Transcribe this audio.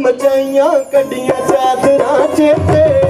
ਲੁਕਣ ਮਚਾਈਆਂ ਕੱਢੀਆਂ ਚਾਦਰਾਂ ਚੇਤੇ।